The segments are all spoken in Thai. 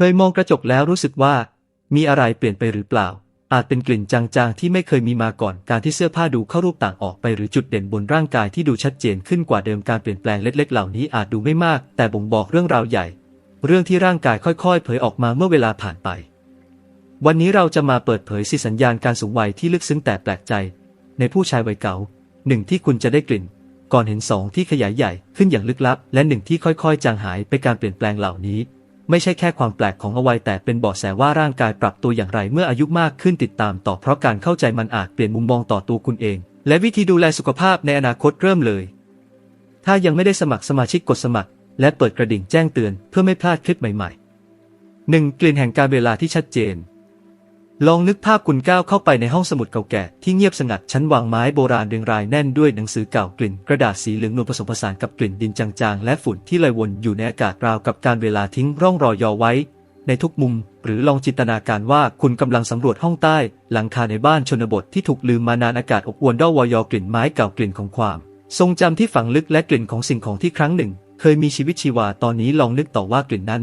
เคยมองกระจกแล้วรู้สึกว่า มีอะไรเปลี่ยนไปหรือเปล่า อาจเป็นกลิ่นจางๆที่ไม่เคยมีมาก่อนการที่เสื้อผ้าดูเข้ารูปต่างออกไปหรือจุดเด่นบนร่างกายที่ดูชัดเจนขึ้นกว่าเดิมการเปลี่ยนแปลงเล็ก ๆ เหล่านี้อาจดูไม่มาก แต่บ่งบอกเรื่องราวใหญ่ เรื่องที่ร่างกายค่อยๆ เผยออกมาเมื่อเวลาผ่านไป วันนี้เราจะมาเปิดเผยสิสัญญาณการสูงวัยที่ลึกซึ้งแต่แปลกใจ ในผู้ชายวัยเก่าหนึ่งที่คุณจะได้กลิ่น ก่อนเห็นสองที่ขยายใหญ่ขึ้นอย่างลึกลับ และหนึ่งที่ค่อยๆ จางหายไปการเปลี่ยนแปลงเหล่านี้ ไม่ใช่แค่ความแปลกของอวัยแต่เป็นเบาะแสว่าร่างกายปรับตัวอย่างไรเมื่ออายุมากขึ้นติดตามต่อเพราะการเข้าใจมันอาจเปลี่ยนมุมมองต่อตัวคุณเอง และวิธีดูแลสุขภาพในอนาคตเริ่มเลย ถ้ายังไม่ได้สมัครสมาชิกกดสมัคร และเปิดกระดิ่งแจ้งเตือนเพื่อไม่พลาดคลิปใหม่ๆ 1. กลิ่นแห่งการเวลาที่ชัดเจน ลองนึกภาพคุณก้าวเข้าไปในห้องสมุดเก่าแก่ที่เงียบสงัดชั้นวางไม้โบราณเรียงรายแน่นด้วยหนังสือเก่ากลิ่น กระดาษสีเหลืองนวลผสมผสานกับกลิ่นดินจางๆ และฝุ่นที่ลอยวนอยู่ในอากาศราวกับการเวลาทิ้งร่องรอยยอไว้ ในทุกมุม หรือลองจินตนาการว่าคุณกำลังสำรวจห้องใต้ หลังคาในบ้านชนบทที่ถูกลืมมานานอากาศอบอวลด้วยวอยอกลิ่นไม้เก่ากลิ่นของความ ทรงจำที่ฝังลึกและกลิ่นของสิ่งของที่ครั้งหนึ่ง เคยมีชีวิตชีวาตอนนี้ลองนึกต่อว่ากลิ่นนั้น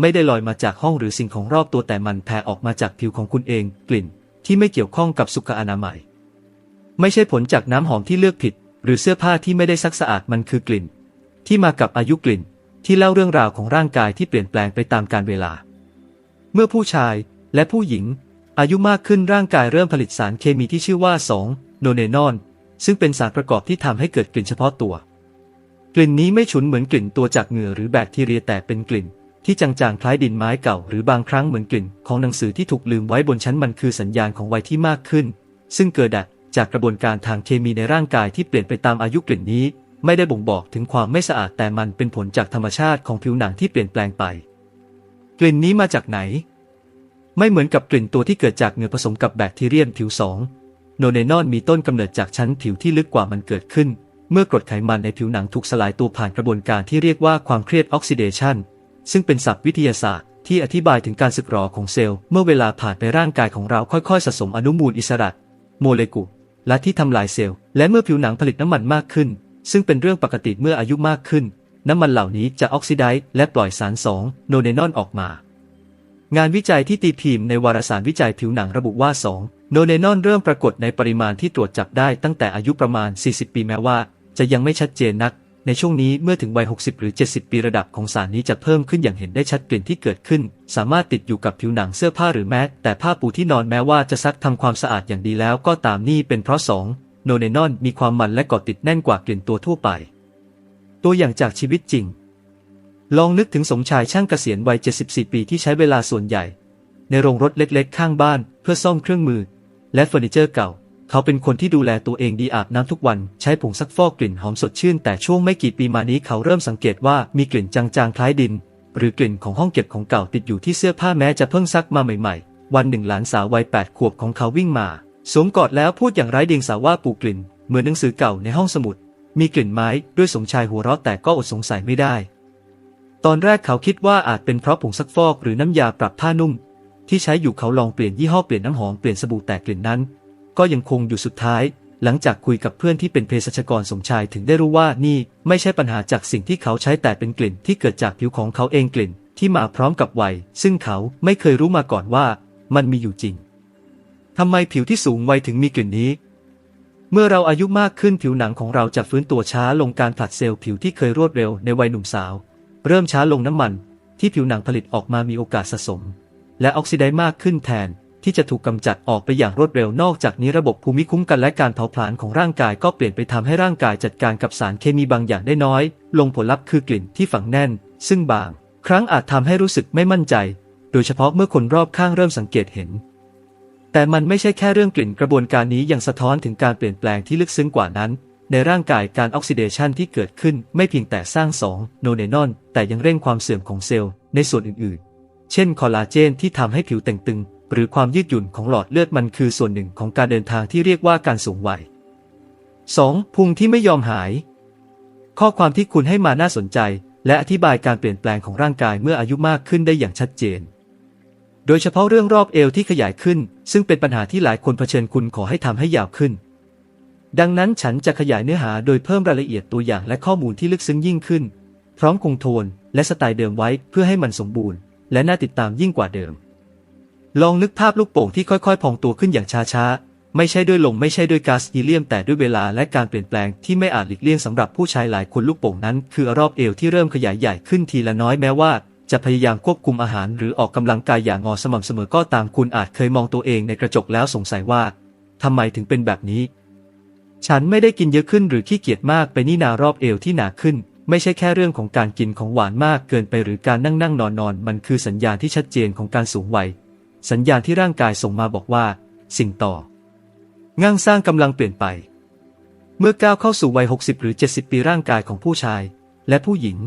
ไม่ได้ลอยมาจากห้องหรือสิ่งของรอบตัวแต่มันแผ่ออกมาจากผิวของคุณเองกลิ่น ที่ไม่เกี่ยวข้องกับสุขอนามัย ไม่ใช่ผลจากน้ำหอมที่เลือกผิด หรือเสื้อผ้าที่ไม่ได้ซักสะอาดมันคือกลิ่น ที่มากับอายุกลิ่น ที่เล่าเรื่องราวของร่างกายที่เปลี่ยนแปลงไปตามกาลเวลา เมื่อผู้ชายและผู้หญิง อายุมากขึ้นร่างกายเริ่มผลิตสารเคมีที่ชื่อว่า2โนเนนอน ซึ่งเป็นสารประกอบที่ทำให้เกิดกลิ่นเฉพาะตัว กลิ่นนี้ไม่ฉุนเหมือนกลิ่นตัวจากเหงื่อหรือแบคทีเรียแต่เป็นกลิ่น ที่จางๆคล้ายดินไม้เก่าหรือบางครั้งเหมือนกลิ่นของหนังสือที่ถูกลืมไว้บนชั้นมันคือสัญญาณของวัยที่มากขึ้น ซึ่งเกิดจากกระบวนการทางเคมีในร่างกายที่เปลี่ยนไปตามอายุกลิ่นนี้ ไม่ได้บ่งบอกถึงความไม่สะอาดแต่มันเป็นผลจากธรรมชาติของผิวหนังที่เปลี่ยนแปลงไป กลิ่นนี้มาจากไหน ไม่เหมือนกับกลิ่นตัวที่เกิดจากเหงื่อผสมกับแบคทีเรียมผิวสองโนเนนอนมีต้นกำเนิดจากชั้นผิวที่ลึกกว่ามันเกิดขึ้น เมื่อกรดไขมันในผิวหนังถูกสลายตัวผ่านกระบวนการที่เรียกว่าความเครียดออกซิเดชัน ซึ่งเป็นศัพท์วิทยาศาสตร์ที่อธิบายถึงการสึกหรอของเซลล์ เมื่อเวลาผ่านไปร่างกายของเราค่อยๆ สะสมอนุมูลอิสระ โมเลกุลและที่ทำลายเซลล์ และเมื่อผิวหนังผลิตน้ำมันมากขึ้น ซึ่งเป็นเรื่องปกติเมื่ออายุมากขึ้น น้ำมันเหล่านี้จะออกซิไดซ์และปล่อยสารสองโนเนนอนออกมา งานวิจัยที่ตีพิมพ์ในวารสารวิจัยผิวหนังระบุว่า2โนเนนอนเริ่มปรากฏในปริมาณที่ตรวจจับได้ตั้งแต่อายุประมาณ 40 ปีแม้ว่า จะยังไม่ชัดเจนนัก ในช่วงนี้เมื่อถึงวัย 60 หรือ 70 ปีระดับของสารนี้จะเพิ่มขึ้นอย่างเห็นได้ชัดกลิ่นที่เกิดขึ้น สามารถติดอยู่กับผิวหนังเสื้อผ้าหรือแม้แต่ผ้าปูที่นอนแม้ว่าจะซักทำความสะอาดอย่างดีแล้วก็ตามนี่เป็นเพราะ 2 โนเนนอนมีความมันและเกาะติดแน่นกว่ากลิ่นตัวทั่วไป ตัวอย่างจากชีวิตจริง ลองนึกถึงสมชายช่างเกษียณวัย 74 ปีที่ใช้เวลาส่วนใหญ่ ในโรงรถเล็กๆ ข้างบ้าน เพื่อซ่อมเครื่องมือ และเฟอร์นิเจอร์เก่า เขาเป็นคนที่ดูแลตัวเองดีอาบน้ำทุกวัน ใช้ผงซักฟอกกลิ่นหอมสดชื่น แต่ช่วงไม่กี่ปีมานี้เขาเริ่มสังเกตว่ามีกลิ่นจางๆคล้ายดิน หรือกลิ่นของห้องเก็บของเก่าติดอยู่ที่เสื้อผ้าแม้จะเพิ่งซักมาใหม่ๆ วันหนึ่งหลานสาววัย8ขวบของเขาวิ่งมาสวมกอดแล้วพูดอย่างไร้เดียงสาว่าปูกลิ่น เหมือนหนังสือเก่าในห้องสมุด มีกลิ่นไม้ด้วยสมชายหัวเราะแต่ก็อดสงสัยไม่ได้ ตอนแรกเขาคิดว่าอาจเป็นเพราะผงซักฟอกหรือน้ำยาปรับผ้านุ่ม ที่ใช้อยู่เขาลองเปลี่ยนยี่ห้อเปลี่ยนน้ำหอมเปลี่ยนสบู่แต่กลิ่นนั้น ก็ยังคงอยู่สุดท้าย หลังจากคุยกับเพื่อนที่เป็นเภสัชกรสมชายถึงได้รู้ว่านี่ไม่ใช่ปัญหาจากสิ่งที่เขาใช้แต่เป็นกลิ่นที่เกิดจากผิวของเขาเองกลิ่น ที่มาพร้อมกับวัย ซึ่งเขาไม่เคยรู้มาก่อนว่า มันมีอยู่จริงทำไมผิวที่สูงวัยถึงมีกลิ่นนี้ เมื่อเราอายุมากขึ้นผิวหนังของเราจะฟื้นตัวช้าลงการผลัดเซลล์ผิวที่เคยรวดเร็วในวัยหนุ่มสาว เริ่มช้าลงน้ำมัน ที่ผิวหนังผลิตออกมามีโอกาสสะสม และออกซิไดซ์มากขึ้นแทน ที่จะถูกกำจัดออกไปอย่างรวดเร็วนอกจากนี้ระบบภูมิคุ้มกันและการเผาผลาญของร่างกายก็เปลี่ยนไปทำให้ร่างกายจัดการกับสารเคมีบางอย่างได้น้อย ลงผลลัพธ์คือกลิ่นที่ฝังแน่น ซึ่งบาง ครั้งอาจทำให้รู้สึกไม่มั่นใจ โดยเฉพาะเมื่อคนรอบข้างเริ่มสังเกตเห็น แต่มันไม่ใช่แค่เรื่องกลิ่นกระบวนการนี้ยังสะท้อนถึงการเปลี่ยนแปลงที่ลึกซึ้งกว่านั้น ในร่างกายการออกซิเดชันที่เกิดขึ้นไม่เพียงแต่สร้างสองโนเนนอน แต่ยังเร่งความเสื่อมของเซลล์ในส่วนอื่นๆ เช่นคอลลาเจนที่ทำให้ผิวแต่งตึง หรือความยืดหยุ่นของหลอดเลือดมันคือส่วนหนึ่งของการเดินทางที่เรียกว่าการสูงวัย 2. พุงที่ไม่ยอมหาย ข้อความที่คุณให้มาน่าสนใจ และอธิบายการเปลี่ยนแปลงของร่างกายเมื่ออายุมากขึ้นได้อย่างชัดเจน โดยเฉพาะเรื่องรอบเอวที่ขยายขึ้น ซึ่งเป็นปัญหาที่หลายคนเผชิญคุณขอให้ทำให้ยาวขึ้น ดังนั้นฉันจะขยายเนื้อหาโดยเพิ่มรายละเอียดตัวอย่างและข้อมูลที่ลึกซึ้งยิ่งขึ้น พร้อมคงโทนและสไตล์เดิมไว้เพื่อให้มันสมบูรณ์ และน่าติดตามยิ่งกว่าเดิม ลองนึกภาพลูกโป่งที่ค่อยๆ พองตัวขึ้นอย่างช้าๆ ไม่ใช่ด้วยลมไม่ใช่ด้วยก๊าซฮีเลียม แต่ด้วยเวลาและการเปลี่ยนแปลงที่ไม่อาจหลีกเลี่ยงสำหรับผู้ชายหลายคนลูกโป่งนั้น คือรอบเอวที่เริ่มขยายใหญ่ขึ้นทีละน้อยแม้ว่า จะพยายามควบคุมอาหารหรือออกกำลังกายอย่างงอสม่ำเสมอก็ตามคุณอาจเคยมองตัวเองในกระจกแล้วสงสัยว่าทำไมถึงเป็นแบบนี้ ฉันไม่ได้กินเยอะขึ้นหรือขี้เกียจมากไปนี่นารอบเอวที่หนาขึ้นไม่ใช่แค่เรื่องของการกินของหวานมากเกินไปหรือการนั่งนั่งนอนนอนมันคือสัญญาณที่ชัดเจนของการสูงวัย สัญญาณที่ร่างกายส่งมาบอกว่า สิ่งต่อง่างสร้างกำลังเปลี่ยนไป เมื่อก้าวเข้าสู่วัย 60 หรือ 70 ปีร่างกายของผู้ชาย และผู้หญิง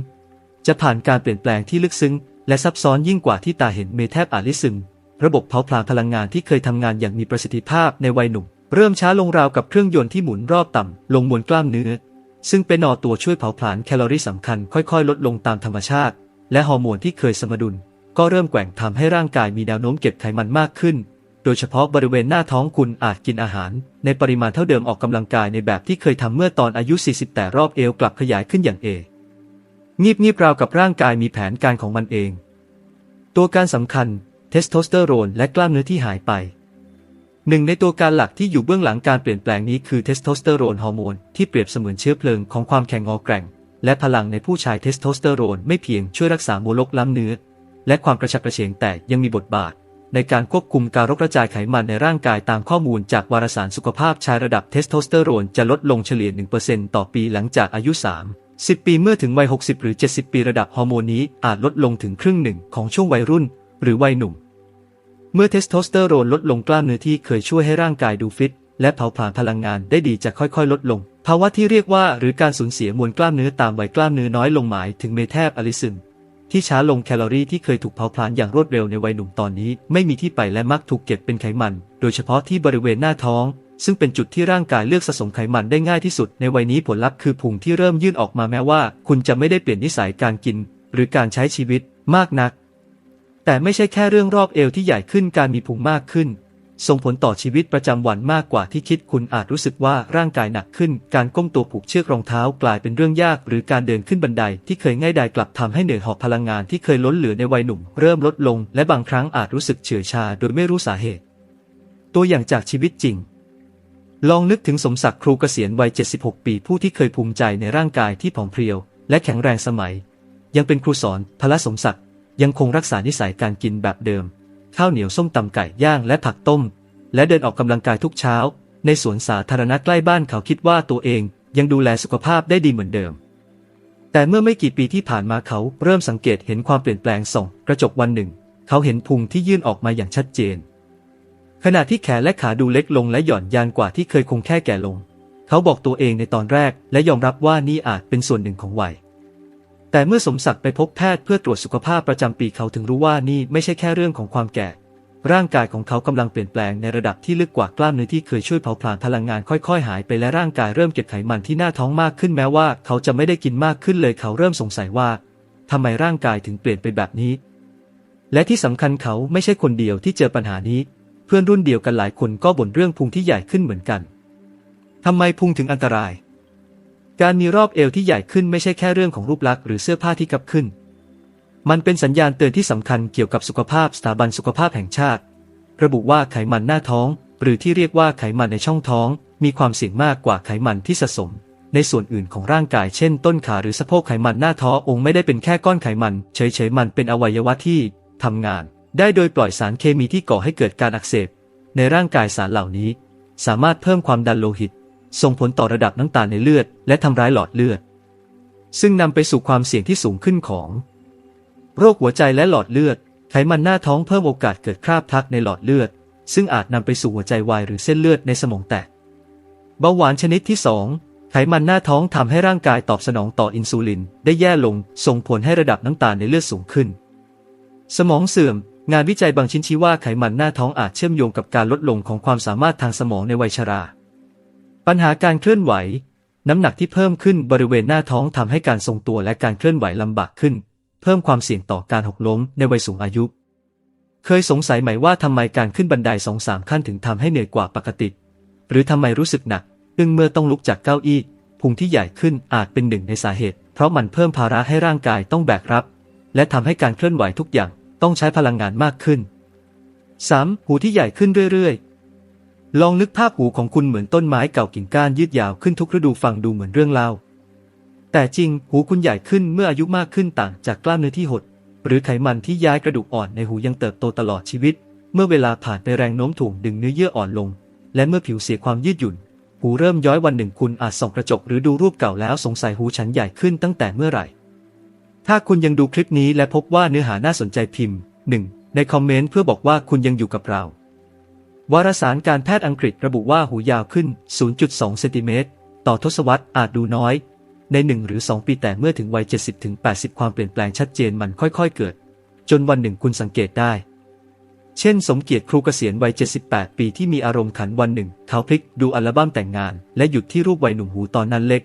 จะผ่านการเปลี่ยนแปลงที่ลึกซึ้ง และซับซ้อนยิ่งกว่าที่ตาเห็นเมแทบอาลิซึม ระบบเผาผลาญพลังงานที่เคยทำงานอย่างมีประสิทธิภาพในวัยหนุ่ม เริ่มช้าลงราวกับเครื่องยนต์ที่หมุนรอบต่ำลงมวลกล้ามเนื้อ ซึ่งเป็นนอตัวช่วยเผาผลาญแคลอรี่สำคัญค่อยๆ ลดลงตามธรรมชาติ และฮอร์โมนที่เคยสมดุล ก็เริ่มแกว่งทำให้ร่างกายมีแนวโน้มเก็บไขมันมากขึ้น โดยเฉพาะบริเวณหน้าท้องคุณอาจกินอาหาร ในปริมาณเท่าเดิมออกกำลังกายในแบบที่เคยทำเมื่อตอนอายุ 40 แต่รอบเอวกลับขยายขึ้นอย่างเองีบงีบราวกับร่างกายมีแผนการของมันเอง ตัวการสำคัญ เทสโทสเตอโรนและกล้ามเนื้อที่หายไปหนึ่งในตัวการหลักที่อยู่เบื้องหลังการเปลี่ยนแปลงนี้คือเทสโทสเตอโรนฮอร์โมนที่เปรียบเสมือนเชื้อเพลิงของความแข็งงอแกร่ง และพลังในผู้ชายเทสโทสเตอโรนไม่เพียงช่วยรักษาโมลกล้ามเนื้อ และความกระฉับกระเฉงแต่ยังมีบทบาท ในการควบคุมการรกระจายไขมันในร่างกายตามข้อมูลจากวารสารสุขภาพชายระดับเทสโทสเตอโรนจะลดลงเฉลี่ย 1%ต่อปีหลังจากอายุ 3 10 ปีเมื่อถึงวัย 60 หรือ 70 ปีระดับฮอร์โมนนี้อาจลดลงถึงครึ่งหนึ่งของช่วงวัยรุ่น หรือวัยหนุ่ม เมื่อเทสโทสเตอโรนลดลงกล้ามเนื้อที่เคยช่วยให้ร่างกายดูฟิต และเผาผลาญพลังงานได้ดีจะค่อยๆ ลดลง ภาวะที่เรียกว่าหรือการสูญเสียมวลกล้ามเนื้อตามวัยกล้ามเนื้อน้อยลงหมายถึงเมแทบอลิซึม ที่ช้าลงแคลอรี่ที่เคยถูกเผาผลาญอย่างรวดเร็วในวัยหนุ่มตอนนี้ ไม่มีที่ไปและมักถูกเก็บเป็นไขมัน โดยเฉพาะที่บริเวณหน้าท้อง ซึ่งเป็นจุดที่ร่างกายเลือกสะสมไขมันได้ง่ายที่สุด ในวัยนี้ผลลัพธ์คือพุงที่เริ่มยื่นออกมาแม้ว่า คุณจะไม่ได้เปลี่ยนนิสัยการกิน หรือการใช้ชีวิตมากนัก แต่ไม่ใช่แค่เรื่องรอบเอวที่ใหญ่ขึ้นการมีพุงมากขึ้น ส่งผลต่อชีวิตประจำวันมากกว่าที่คิดคุณอาจรู้สึกว่าร่างกายหนักขึ้น การก้มตัวผูกเชือกรองเท้ากลายเป็นเรื่องยาก หรือการเดินขึ้นบันไดที่เคยง่ายดายกลับทำให้เหนื่อยหอบพลังงานที่เคยล้นเหลือในวัยหนุ่ม เริ่มลดลง และบางครั้งอาจรู้สึกเฉื่อยชาโดยไม่รู้สาเหตุ ตัวอย่างจากชีวิตจริง ลองนึกถึงสมศักดิ์ครูเกษียณวัย 76 ปีผู้ที่เคยภูมิใจในร่างกายที่ผอมเพรียว และแข็งแรงสมัย ยังเป็นครูสอนพละสมศักดิ์ยังคงรักษานิสัยการกินแบบเดิม ข้าวเหนียวส้มตำไก่ย่างและผักต้ม และเดินออกกำลังกายทุกเช้า ในสวนสาธารณะใกล้บ้านเขาคิดว่าตัวเองยังดูแลสุขภาพได้ดีเหมือนเดิม แต่เมื่อไม่กี่ปีที่ผ่านมาเขาเริ่มสังเกตเห็นความเปลี่ยนแปลงส่องกระจกวันหนึ่ง เขาเห็นพุงที่ยื่นออกมาอย่างชัดเจน ขณะที่แขนและขาดูเล็กลงและหย่อนยานกว่าที่เคยคงแค่แก่ลง เขาบอกตัวเองในตอนแรกและยอมรับว่านี่อาจเป็นส่วนหนึ่งของวัย แต่เมื่อสมศักดิ์ไปพบแพทย์เพื่อตรวจสุขภาพประจำปีเขาถึงรู้ว่านี่ไม่ใช่แค่เรื่องของความแก่ ร่างกายของเขากำลังเปลี่ยนแปลงในระดับที่ลึกกว่ากล้ามเนื้อที่เคยช่วยเผาผลาญพลังงานค่อยๆ หายไปและร่างกายเริ่มเก็บไขมันที่หน้าท้องมากขึ้นแม้ว่าเขาจะไม่ได้กินมากขึ้นเลยเขาเริ่มสงสัยว่าทำไมร่างกายถึงเปลี่ยนไปแบบนี้ และที่สำคัญเขาไม่ใช่คนเดียวที่เจอปัญหานี้ เพื่อนรุ่นเดียวกันหลายคนก็บ่นเรื่องพุงที่ใหญ่ขึ้นเหมือนกันทำไมพุงถึงอันตราย การมีรอบเอวที่ใหญ่ขึ้นไม่ใช่แค่เรื่องของรูปลักษณ์หรือเสื้อผ้าที่กับขึ้น มันเป็นสัญญาณเตือนที่สำคัญเกี่ยวกับสุขภาพสถาบันสุขภาพแห่งชาติ ระบุว่าไขมันหน้าท้อง หรือที่เรียกว่าไขมันในช่องท้อง มีความเสี่ยงมากกว่าไขมันที่สะสม ในส่วนอื่นของร่างกายเช่น ต้นขาหรือสะโพกไขมันหน้าท้ององค์ไม่ได้เป็นแค่ก้อนไขมัน เฉยๆมันเป็นอวัยวะที่ทำงาน ได้โดยปล่อยสารเคมีที่ก่อให้เกิดการอักเสบ ในร่างกายสารเหล่านี้ สามารถเพิ่มความดันโลหิต ส่งผลต่อระดับน้ำตาลในเลือด และทำร้ายหลอดเลือด ซึ่งนำไปสู่ความเสี่ยงที่สูงขึ้นของ โรคหัวใจและหลอดเลือด ไขมันหน้าท้องเพิ่มโอกาสเกิดคราบพลักในหลอดเลือด ซึ่งอาจนำไปสู่หัวใจวายหรือเส้นเลือดในสมองแตก เบาหวานชนิดที่ 2 ไขมันหน้าท้องทำให้ร่างกายตอบสนองต่ออินซูลิน ได้แย่ลง ส่งผลให้ระดับน้ำตาลในเลือดสูงขึ้น สมองเสื่อมงานวิจัยบางชิ้นชี้ว่าไขมันหน้าท้องอาจเชื่อมโยงกับการลดลงของความสามารถทางสมองในวัยชรา ปัญหาการเคลื่อนไหว น้ำหนักที่เพิ่มขึ้นบริเวณหน้าท้องทำให้การทรงตัวและการเคลื่อนไหวลำบากขึ้น เพิ่มความเสี่ยงต่อการหกล้มในวัยสูงอายุ เคยสงสัยไหมว่าทำไมการขึ้นบันไดสองสามขั้นถึงทำให้เหนื่อยกว่าปกติ หรือทำไมรู้สึกหนักอึ้งเมื่อต้องลุกจากเก้าอี้พุงที่ใหญ่ขึ้นอาจเป็นหนึ่งในสาเหตุ เพราะมันเพิ่มภาระให้ร่างกายต้องแบกรับ และทำให้การเคลื่อนไหวทุกอย่างต้องใช้พลังงานมากขึ้น 3. หูที่ใหญ่ขึ้นเรื่อยๆ ลองนึกภาพหูของคุณเหมือนต้นไม้เก่ากิ่งก้านยืดยาวขึ้นทุกฤดูฟังดูเหมือนเรื่องเล่า แต่จริงหูคุณใหญ่ขึ้นเมื่ออายุมากขึ้นต่างจากกล้ามเนื้อที่หด หรือไขมันที่ย้ายกระดูกอ่อนในหูยังเติบโตตลอดชีวิต เมื่อเวลาผ่านไปแรงโน้มถ่วงดึงเนื้อเยื่ออ่อนลง และเมื่อผิวเสียความยืดหยุ่น หูเริ่มย้อยวันหนึ่งคุณอาจส่องกระจกหรือดูรูปเก่าแล้วสงสัยหูฉันใหญ่ขึ้นตั้งแต่เมื่อไหร่ ถ้าคุณยังดูคลิปนี้และพบว่าเนื้อหาน่าสนใจพิมพ์ 1. ในคอมเมนต์เพื่อบอกว่าคุณยังอยู่กับเรา วารสารการแพทย์อังกฤษระบุว่าหูยาวขึ้น 0.2 เซนติเมตร ต่อทศวรรษอาจดูน้อย ใน 1 หรือ 2 ปีแต่เมื่อถึงวัย 70-80 ความเปลี่ยนแปลงชัดเจนมันค่อยๆเกิด จนวันหนึ่งคุณสังเกตได้ เช่น สมเกียรติครูเกษียณวัย 78 ปีที่มีอารมณ์ขันวันหนึ่งเขาพลิกดูอัลบั้มแต่งงาน และหยุดที่รูปวัยหนุ่มหูตอนนั้นเล็ก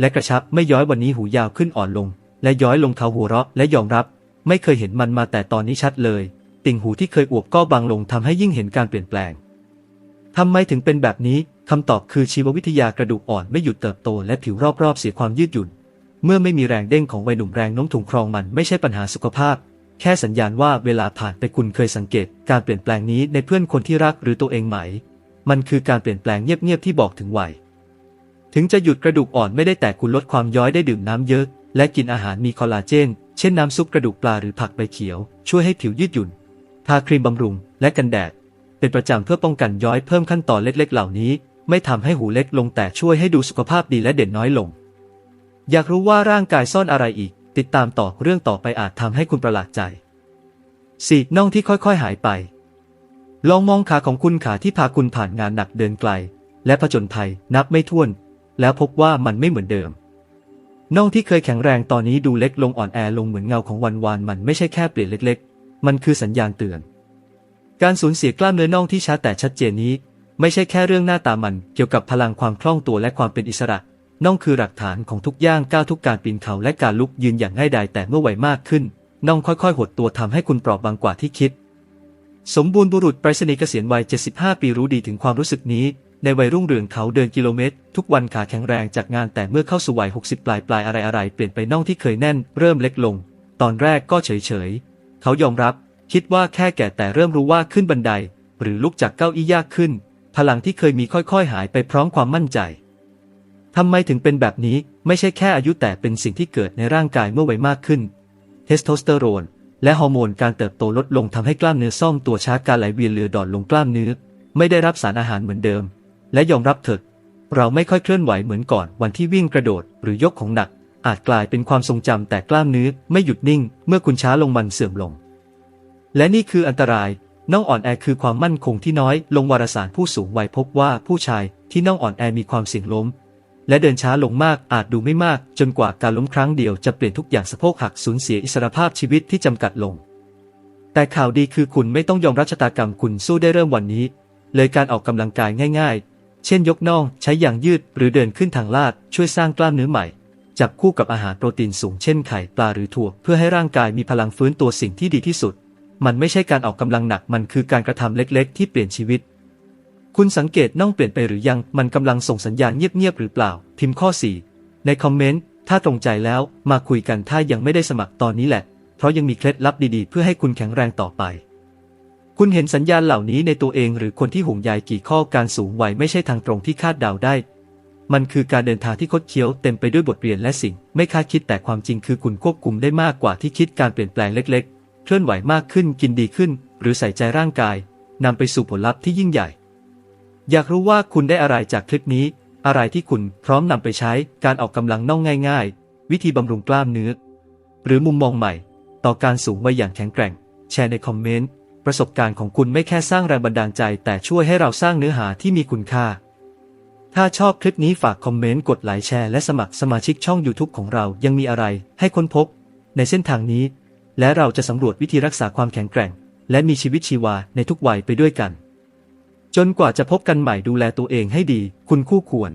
และกระชับไม่ย้อยวันนี้หูยาวขึ้นอ่อนลง และย้อยลงเขาหัวเราะและยอมรับ ไม่เคยเห็นมันมาแต่ตอนนี้ชัดเลย ติ่งหูที่เคยอวบก็บางลงทำให้ยิ่งเห็นการเปลี่ยนแปลงทำไมถึงเป็นแบบนี้คำตอบคือชีววิทยากระดูกอ่อนไม่หยุดเติบโตและผิวรอบๆเสียความยืดหยุ่น เมื่อไม่มีแรงเด้งของวัยหนุ่มแรงน้มถ่วงครองมันไม่ใช่ปัญหาสุขภาพ แค่สัญญาณว่าเวลาผ่านไปคุณเคยสังเกต การเปลี่ยนแปลงนี้ในเพื่อนคนที่รักหรือตัวเองไหม มันคือการเปลี่ยนแปลงเงียบๆที่บอกถึงวัยถึงจะหยุดกระดูกอ่อนไม่ได้แต่คุณลดความย้อยได้ดื่มน้ำเยอะ และกินอาหารมีคอลลาเจน เช่นน้ำซุปกระดูกปลาหรือผักใบเขียว ช่วยให้ผิวยืดหยุ่น ทาครีมบำรุง และกันแดด เป็นประจำเพื่อป้องกันย้อยเพิ่มขั้นตอนเล็กๆ เหล่านี้ ไม่ทำให้หูเล็กลงแต่ช่วยให้ดูสุขภาพดีและเด่นน้อยลง อยากรู้ว่าร่างกายซ่อนอะไรอีก ติดตามต่อเรื่องต่อไปอาจทำให้คุณประหลาดใจ 4. น่องที่ค่อยๆหายไป ลองมองขาของคุณขาที่พาคุณผ่านงานหนักเดินไกล และผจญภัยนับไม่ถ้วน แล้วพบว่ามันไม่เหมือนเดิมน่องที่เคยแข็งแรงตอนนี้ดูเล็กลงอ่อนแอลงเหมือนเงาของวันวานมันไม่ใช่แค่เปลี่ยนเล็กๆ มันคือสัญญาณเตือน การสูญเสียกล้ามเนื้อน่องที่ชัดแต่ชัดเจนนี้ ไม่ใช่แค่เรื่องหน้าตามันเกี่ยวกับพลังความคล่องตัวและความเป็นอิสระน่องคือหลักฐานของทุกย่างก้าวทุกการปีนเขาและการลุกยืนอย่างง่ายดายแต่เมื่อวัยมากขึ้นน่องค่อยๆ หดตัวทำให้คุณเปราะบางกว่าที่คิด สมบูรณ์บุรุษไปรษณีย์เกษียณวัย 75 ปีรู้ดีถึงความรู้สึกนี้ ในวัยรุ่งเรืองเขาเดินกิโลเมตร ทุกวันขาแข็งแรงจากงานแต่เมื่อเข้าสู่วัย 60 ปลายปลายอะไรอะไรเปลี่ยนไปน่องที่เคยแน่น เริ่มเล็กลง ตอนแรกก็เฉย เขายอมรับ คิดว่าแค่แก่แต่เริ่มรู้ว่าขึ้นบันได หรือลุกจากเก้าอี้ยากขึ้น พลังที่เคยมีค่อยๆ หายไปพร้อมความมั่นใจทำไมถึงเป็นแบบนี้ไม่ใช่แค่อายุแต่เป็นสิ่งที่เกิดในร่างกายเมื่อวัยมากขึ้น เทสโทสเตอโรน และฮอร์โมนการเติบโตลดลงทำให้กล้ามเนื้อซ่อมตัวช้าการไหลเวียนเลือดดอนลงกล้ามเนื้อ ไม่ได้รับสารอาหารเหมือนเดิม และยอมรับเถิดเราไม่ค่อยเคลื่อนไหวเหมือนก่อนวันที่วิ่งกระโดดหรือยกของหนัก อาจกลายเป็นความทรงจำแต่กล้ามเนื้อไม่หยุดนิ่ง เมื่อคุณช้าลงมันเสื่อมลง และนี่คืออันตรายน่องอ่อนแอคือความมั่นคงที่น้อยลงวารสารผู้สูงวัยพบว่าผู้ชายที่น่องอ่อนแอมีความเสี่ยงล้ม และเดินช้าลงมากอาจดูไม่มาก จนกว่าการล้มครั้งเดียวจะเปลี่ยนทุกอย่างสะโพกหักสูญเสียอิสรภาพชีวิตที่จำกัดลง แต่ข่าวดีคือคุณไม่ต้องยอมรับชะตากรรมคุณสู้ได้เริ่มวันนี้ เลยการออกกำลังกายง่าย ๆ เช่นยกน่องใช้อย่างยืดหรือเดินขึ้นทางลาดช่วยสร้างกล้ามเนื้อใหม่ จับคู่กับอาหารโปรตีนสูงเช่นไข่ปลาหรือถั่ว เพื่อให้ร่างกายมีพลังฟื้นตัวสิ่งที่ดีที่สุด มันไม่ใช่การออกกำลังหนักมันคือการกระทำเล็กๆ ที่เปลี่ยนชีวิต คุณสังเกตน่องเปลี่ยนไปหรือยังมันกำลังส่งสัญญาณเงียบๆหรือเปล่า พิมพ์ข้อ 4 ในคอมเมนต์ถ้าตรงใจแล้วมาคุยกันถ้ายังไม่ได้สมัครตอนนี้แหละ เพราะยังมีเคล็ดลับดีๆ เพื่อให้คุณแข็งแรงต่อไป คุณเห็นสัญญาณเหล่านี้ในตัวเองหรือคนที่ห่วงใยกี่ข้อการสูงวัยไม่ใช่ทางตรงที่คาดเดาได้ มันคือการเดินทางที่คดเคี้ยวเต็มไปด้วยบทเรียนและสิ่ง ไม่คาดคิดแต่ความจริงคือคุณควบคุมได้มากกว่าที่คิดการเปลี่ยนแปลงเล็กๆ เคลื่อนไหวมากขึ้นกินดีขึ้น หรือใส่ใจร่างกายนำไปสู่ผลลัพธ์ที่ยิ่งใหญ่ อยากรู้ว่าคุณได้อะไรจากคลิปนี้ อะไรที่คุณพร้อมนำไปใช้การออกกำลังน่องง่าย ๆ วิธีบำรุงกล้ามเนื้อ หรือมุมมองใหม่ ต่อการสูงวัยอย่างแข็งแกร่ง แชร์ในคอมเมนต์ประสบการณ์ของคุณไม่แค่สร้างแรงบันดาลใจ แต่ช่วยให้เราสร้างเนื้อหาที่มีคุณค่า ถ้าชอบคลิปนี้ฝากคอมเมนต์กดไลค์แชร์และสมัครสมาชิกช่อง YouTube ของเรายังมีอะไรให้ค้นพบ ในเส้นทางนี้ และเราจะสำรวจวิธีรักษาความแข็งแกร่ง และมีชีวิตชีวาในทุกวัยไปด้วยกัน จนกว่าจะพบกันใหม่ดูแลตัวเองให้ดี คุณคู่ควร